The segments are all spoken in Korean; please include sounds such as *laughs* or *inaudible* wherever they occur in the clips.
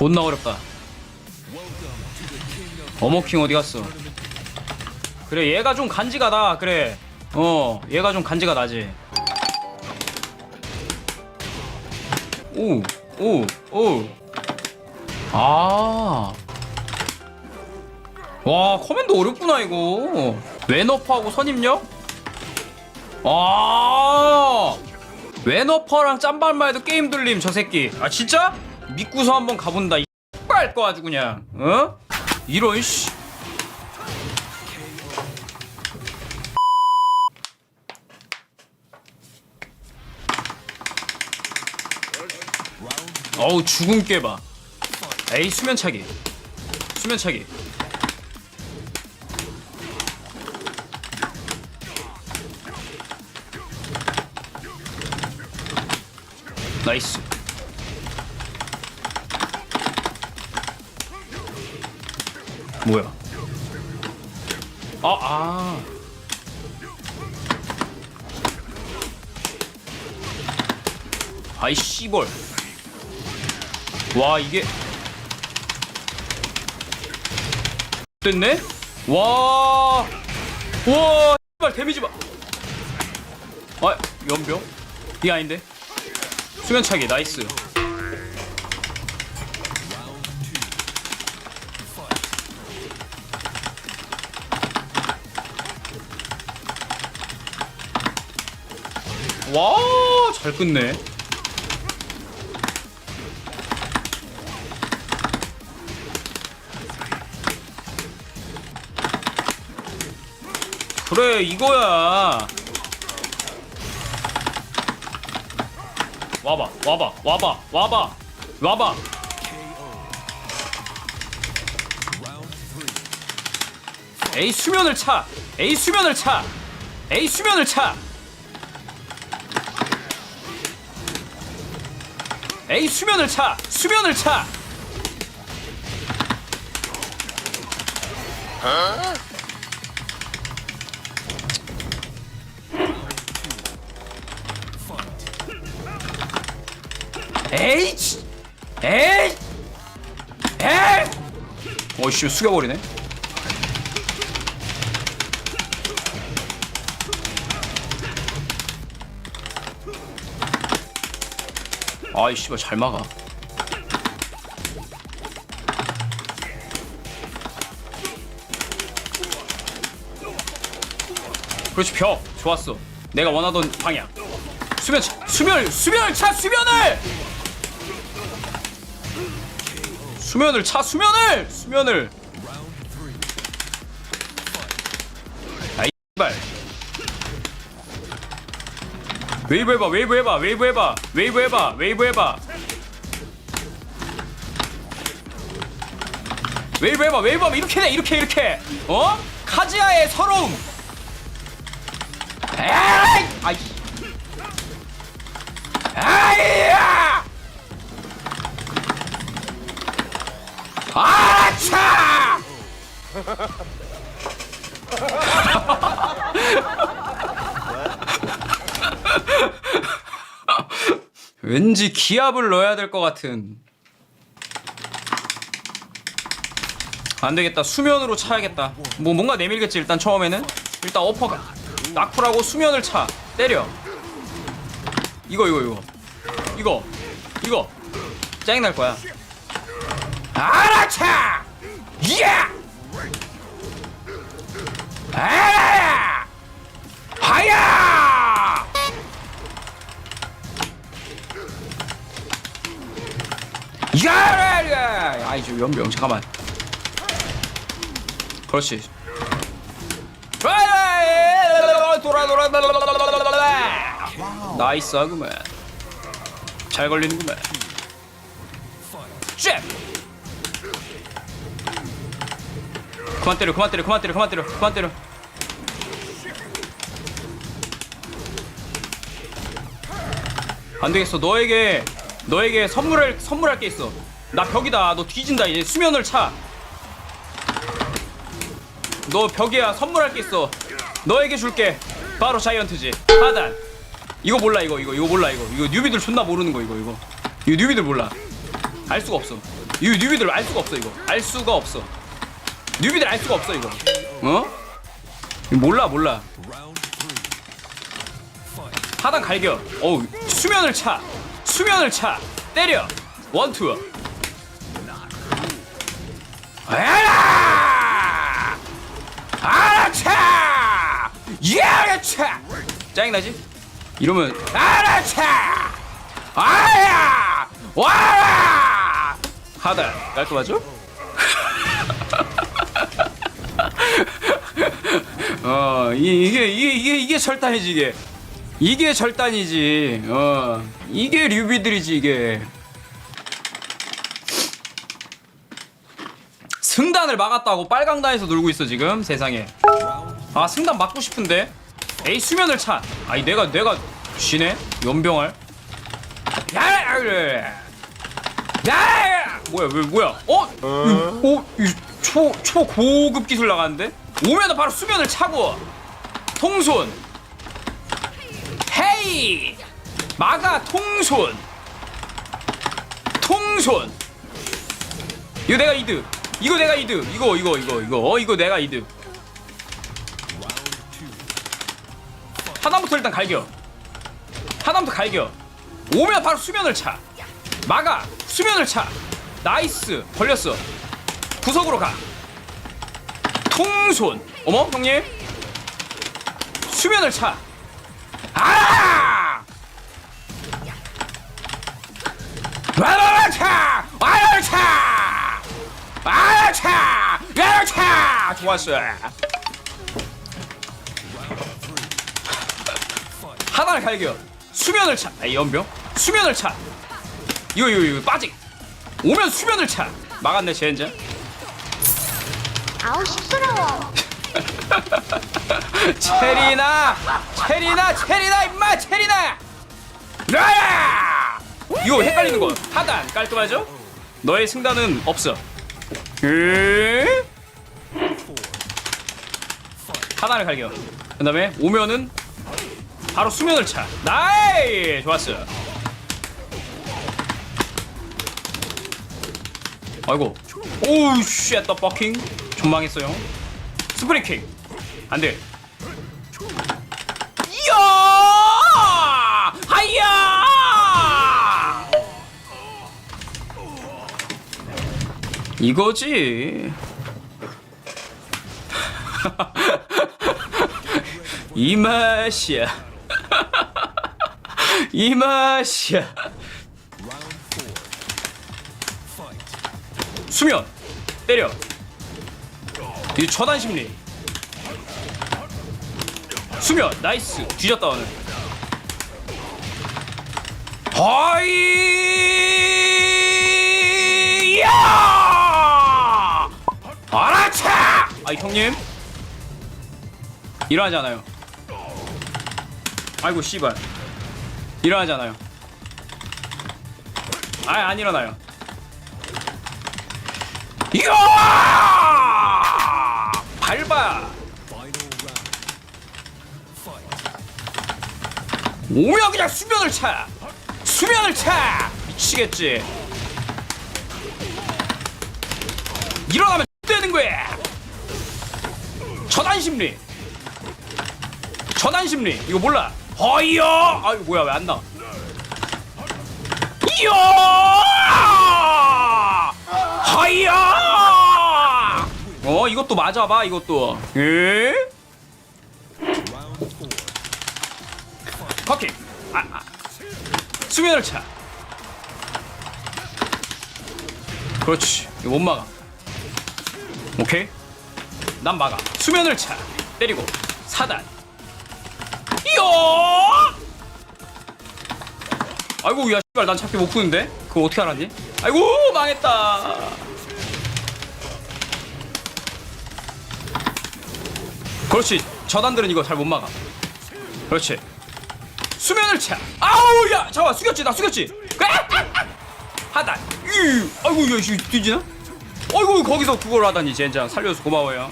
존나 어렵다. 어머킹 어디 갔어? 그래 얘가 좀 간지가다 그래. 어 얘가 좀 간지가 나지. 오, 오, 오. 아. 와, 커맨드 어렵구나, 이거. 왼어퍼하고 선입력? 아. 왼어퍼랑 짬발만 해도 게임 들림, 저 새끼. 아, 진짜? 믿고서 한번 가본다, 이 X발 거 아주 그냥. 어? 이런, 씨. 어우 죽은 깨봐 에이 수면차기 수면차기 나이스 뭐야 아 아 아이 씨벌 와 이게 됐네? 와, 와, 발 데미지 봐. 아, 연병? 이게 아닌데? 수면차기 나이스. 와, 잘 끝내. 그래 이거야. 와봐 와봐 와봐 와봐 와봐. 에이 수면을 차. 에이 수면을 차. 에이 수면을 차 에이 수면을 차! 수면을 차! 에이 치- 에이! 에이! 어이씨 숙여버리네 아이 씨발 잘 막아. 그렇지 벽 좋았어. 내가 원하던 방향. 수면 차, 수면 수면을 차 수면을! 수면을 차 수면을! 수면을 웨이브 해봐 웨이브 해봐 웨이브 해봐 웨이브 해봐 웨이브 해봐. 웨이브 해봐 웨이브 하면 이렇게 돼 이렇게 이렇게. 어? 카지아의 서러움. 에이! 아이 아이야 아차 *laughs* 왠지 기압을 넣어야 될 것 같은. 안 되겠다. 수면으로 차야겠다. 뭐 뭔가 내밀겠지 일단 처음에는. 일단 어퍼가. 낙풀하고 수면을 차. 때려. 이거 이거 이거. 이거. 이거. 짜증 날 거야. 알아차! 야 아야 하야 야야야. 아이 저 연병 잠깐만. 그렇지. 돌아 돌아 나이스 하구만 잘 걸리는구만 잽 그만 때려 그만 때려 그만 때려 그만 때려 그만 때려. 안 되겠어 너에게 너에게 선물할 선물할 게 있어. 나 벽이다. 너 뒤진다. 이제 수면을 차 너 벽이야. 선물할 게 있어. 너에게 줄게. 바로 자이언트지. 하단. 이거 몰라 이거. 이거 이거 몰라 이거. 이거 뉴비들 존나 모르는 거 이거 이거. 이거 뉴비들 몰라. 알 수가 없어. 이거 뉴비들 알 수가 없어 이거. 알 수가 없어. 뉴비들 알 수가 없어 이거. 어? 이거 몰라 몰라. 하단 갈겨. 어우 수면을 차 수면을 차. 때려. 원투 에라! 아라차 예차 짜증나지? 이러면 아라차 아야! 와라! 하단 깔끔하죠? *laughs* 어 이- 이게 이게 이게 이게 절단이지 이게 이게 절단이지. 어 이게 류비들이지 이게. 승단을 막았다고 빨강단에서 놀고 있어 지금 세상에. 아 승단 막고 싶은데? 에이 수면을 차. 아니 내가 내가 쥐네? 연병할? 야야! 그래 야 뭐야 왜 뭐야? 어? 어? 초, 초 고급 기술 나가는데? 오면은 바로 수면을 차고. 통손 헤이. 마가 통손. 통손. 이거 내가 이득. 이거 내가 이득. 이거 이거 이거 이거. 어 이거 내가 이득. 하단부터 일단 갈겨. 하단부터 갈겨. 오면 바로 수면을 차. 막아 수면을 차. 나이스. 걸렸어. 구석으로 가. 통손. 어머 형님? 수면을 차 차! 좋았어 하단을 갈겨 수면을 차. 아이 연병? 수면을 차. 이거 이거 이거 빠직. 오면 수면을 차. 막았네 젠장. 아우 쑥스러워. *laughs* 체리나 체리나 체리나 임마 체리나! 라야 이거 헷갈리는 거. 하단 깔끔하죠? 너의 승단은 없어. 에? 하단을 갈겨 그 다음에 오면은 바로 수면을 차. 나이 좋았어 아이고. 오우 쉣 더 버킹. 존망했어요. 스프링킹. 안돼. 이야! 하이야! 이거지 이 맛이야. *laughs* 이 맛이야. 수면 때려. 이 처단 심리. 수면 나이스. 뒤졌다 오늘. 하이 야! 알아차 아이 형님. 일어나지 않아요 아이고 씨발. 일어나지 않아요. 아예 안 일어나요. 이야! 밟아! 오면 그냥 수면을 차! 수면을 차! 미치겠지. 일어나면 되는 거야. 전환 심리. 전환 심리. 이거 몰라 허이야 아 이거 뭐야 왜 안 나? 이야! 하이야! 어 이것도 맞아봐 이것도. 에? 커킹 아, 아. 수면을 차. 그렇지 이거 못 막아. 오케이? 난 막아. 수면을 차. 때리고 사단 아이고 야 씨발 난 잡기 못 푸는데? 그거 어떻게 알았니? 아이고 망했다! 그렇지 저단들은 이거 잘 못 막아. 그렇지. 수면을 차 아우 야 잠깐 숙였지 나 숙였지. 이 아이고 야 씨, 뒤지나? 아이고 거기서 그걸 하다니 젠장. 살려줘서 고마워요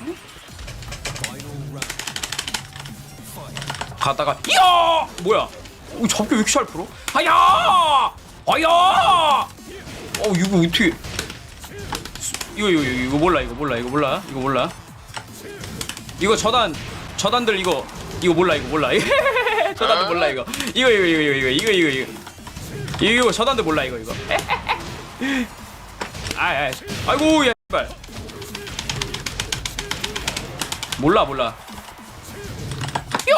가다가 이야! 뭐야? 어, 잡기 왜 이렇게 잘 풀어? 아야! 아야! 어 이거 어떻게? 이거 이거 이거 몰라 이거 몰라 이거 몰라 이거 몰라. 이거 저단 저단들 이거 이거 몰라 이거 몰라. *laughs* 저단들 몰라 이거. 이거 이거 이거 이거 이거 이거 이거. 이거 이거 저단들 몰라 이거 이거. *laughs* 아이 아이고 야 발. 몰라 몰라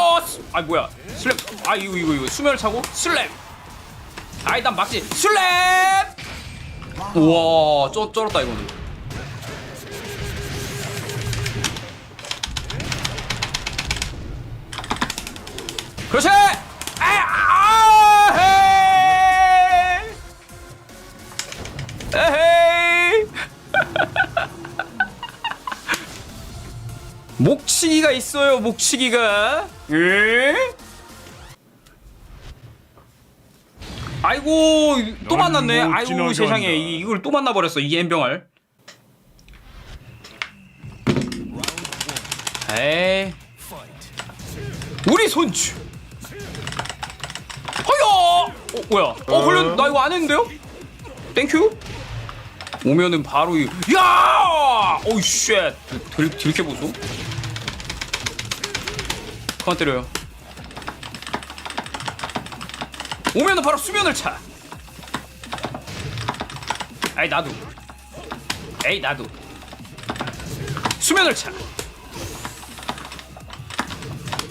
요스 아 뭐야. 슬램 아 이거 이거 이거. 수면을 차고? 슬램. 아 일단 막지. 슬램! 우와 쩔 쩔었다 이거는. 그렇지! 아, *laughs* 목치기가 있어요 목치기가 에? 아이고 또넌 만났네 못 아이고 지나간다. 세상에 이- 이걸 또 만나버렸어 이 엠병을 에이 우리 손주 허여 어 뭐야 어 걸렸 나 이거 안 했는데요 땡큐 오면은 바로 이 야! 오우 쉣. 들 들켜 보소. 그만 때려요. 오면은 바로 수면을 차. 아이 나도. 에이 나도. 수면을 차.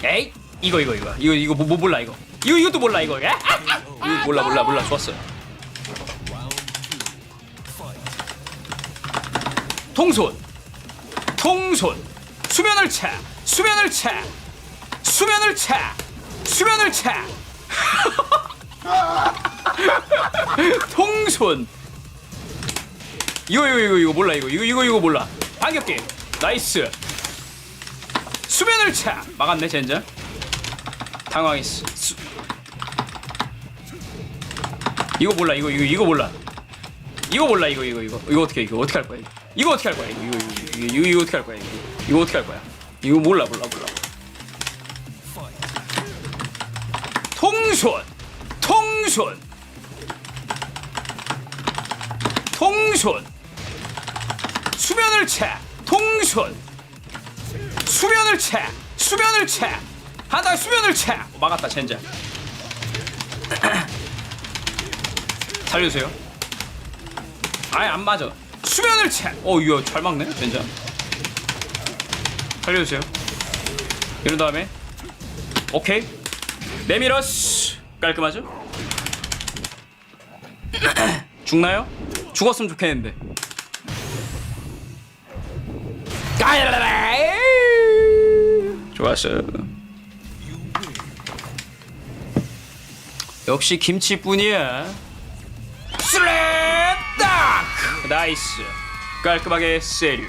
에이 이거 이거 이거 이거 이거 뭐, 뭐 몰라 이거. 이거 이것도 몰라 이거. 아, 아, 아. 이거 몰라 몰라 몰라 좋았어. 통손 통손 수면을 차 수면을 차 수면을 차! 수면을 차! *laughs* 통손! 이거 이거 이거 이거 몰라 이거. 이거 이거 이거 몰라. 반격기. 나이스. 수면을 차! 막았네 젠장. 당황했어. 수... 이거 몰라 이거 이거 이거 몰라. 이거 몰라 이거 이거 이거. 이거 어떻게 이거 어떻게 할 거야 이거? 이거 어떻게 할 거야 이거? 이거 이거 이거, 이거 어떻게 할 거야 이거? 이거 어떻게 할 거야? 이거 몰라 몰라 몰라 통손 통손 통손 수면을 차 통손 수면을 차 수면을 차 하다 수면을 차 막았다 젠장 *clears throat* 살려주세요 아예 안 맞아. 수면을 차. 어, 이거 잘 막네, 진짜. 살려주세요. 이런 다음에 오케이. 내밀어스 깔끔하죠? *clears throat* 죽나요? 죽었으면 좋겠는데. 까야라라. 좋았어. 역시 김치뿐이야. 슬랩 딱! 나이스 깔끔하게 세류